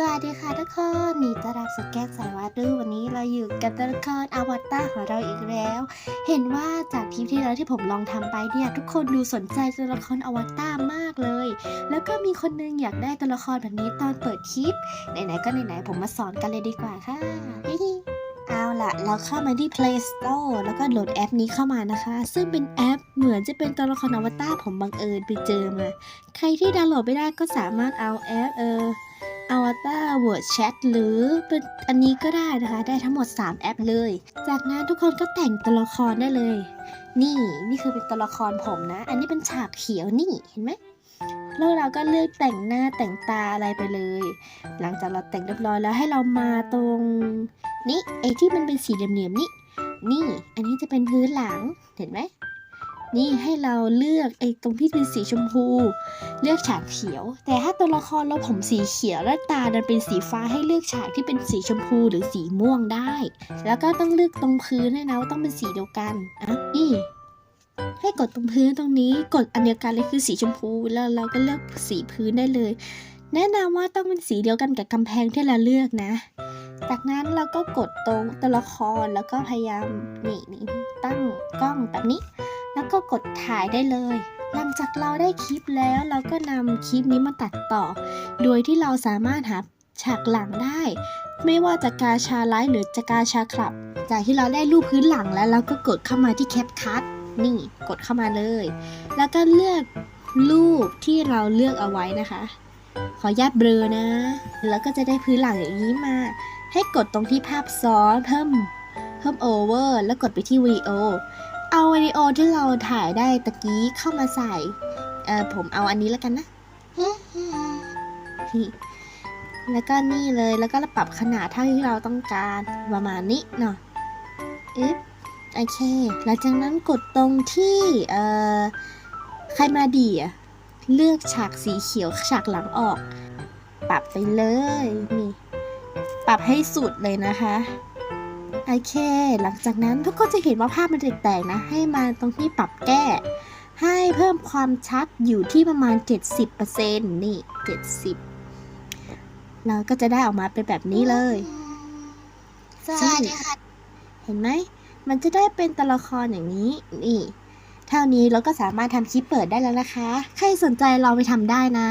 สวัสดีค่ะทุกคนนี่ต้อนรับสแกนสายวาดูวันนี้เราอยู่กับตัวละครอวตารของเราอีกแล้ว เห็นว่าจากคลิปที่แล้วที่ผมลองทำไปเนี่ยทุกคนดูสนใจตัวละครอวตารมากเลย แล้วก็มีคนนึงอยากได้ตัวละครแบบนี้ตอนเปิดคลิปไหนๆก็ไหนๆผมมาสอนกันเลยดีกว่าค่ะเอาล่ะ เราเข้ามาที่ Play Store แล้วก็โหลดแอปนี้เข้ามานะคะ ซึ่งเป็นแอปเหมือนจะเป็นตัวละครอวตารผมบังเอิญไปเจอมา ใครที่ดาวน์โหลดไม่ได้ก็สามารถเอาแอปเออ อวตาร Word Chat หรือเป็นอันนี้ก็ได้นะคะ ได้ทั้งหมด 3 แอปเลย จากนั้นทุกคนก็แต่งตัวละครได้เลย นี่นี่คือเป็นตัวละครผมนะ อันนี้เป็นฉากเขียวนี่เห็นไหมแล้วเราก็เลือกแต่งหน้าแต่งตาอะไรไปเลย หลังจากเราแต่งเรียบร้อยแล้วให้เรามาตรงนี่ไอ้ที่มันเป็นสีเหลี่ยมๆนี่นี่ อันนี้จะเป็นพื้นหลังเห็นไหม นี่ให้เราเลือกไอ้ตรงที่เป็นสีชมพู เลือกฉากเขียว แต่ถ้าตัวละครเราผมสีเขียวและตาดันเป็นสีฟ้าให้เลือกฉากที่เป็นสีชมพูหรือสีม่วงได้ แล้วก็ต้องเลือกตรงพื้นให้นะว่าต้องเป็นสีเดียวกันอะนี่ให้กดตรงพื้นตรงนี้กดอันเดียวกันเลยคือสีชมพู แล้วเราก็เลือกสีพื้นได้เลย แนะนำว่าต้องเป็นสีเดียวกันกับกำแพงที่เราเลือกนะ จากนั้นเราก็กดตรงตัวละครแล้วก็พยายามนี่นี่ตั้งกล้องแบบนี้ แล้วก็กดถ่ายได้เลย หลังจากเราได้คลิปแล้วเราก็นำคลิปนี้มาตัดต่อ โดยที่เราสามารถหาฉากหลังได้ ไม่ว่าจะกาชาไลท์หรือจะกาชาคลับ จากที่เราได้รูปพื้นหลังแล้วเราก็กดเข้ามาที่แคปคัทนี่กดเข้ามาเลย แล้วก็เลือกรูปที่เราเลือกเอาไว้นะคะ ขออนุญาตเบลอนะ แล้วก็จะได้พื้นหลังอย่างนี้มา ให้กดตรงที่ภาพซ้อนเพิ่มเพิ่มโอเวอร์แล้วกดไปที่วีโอ เอาวิดีโอที่เราถ่ายได้ตะกี้เข้ามาใส่เออผมเอาอันนี้แล้วกันนะ แล้วก็นี่เลยแล้วก็ปรับขนาดเท่าที่เราต้องการประมาณนี้เนาะอึ๊บโอเค หลังจากนั้นกดตรงที่เอ่อใครมาดีอะเลือกฉากสีเขียวฉากหลังออก ปรับไปเลยนี่ ปรับให้สุดเลยนะคะ โอเค หลังจากนั้นทุกคนจะเห็นว่าภาพมันแตกๆนะ ให้มาตรงที่ปรับแก้ ให้เพิ่มความชัดอยู่ที่ประมาณ 70%นี่ 70 เราก็จะได้ออกมาเป็นแบบนี้เลยสวัสดีค่ะเห็นไหม มันจะได้เป็นตัวละครอย่างนี้ นี่ เท่านี้เราก็สามารถทำคลิปเปิดได้แล้วนะคะ ใครสนใจเราไปทำได้นะ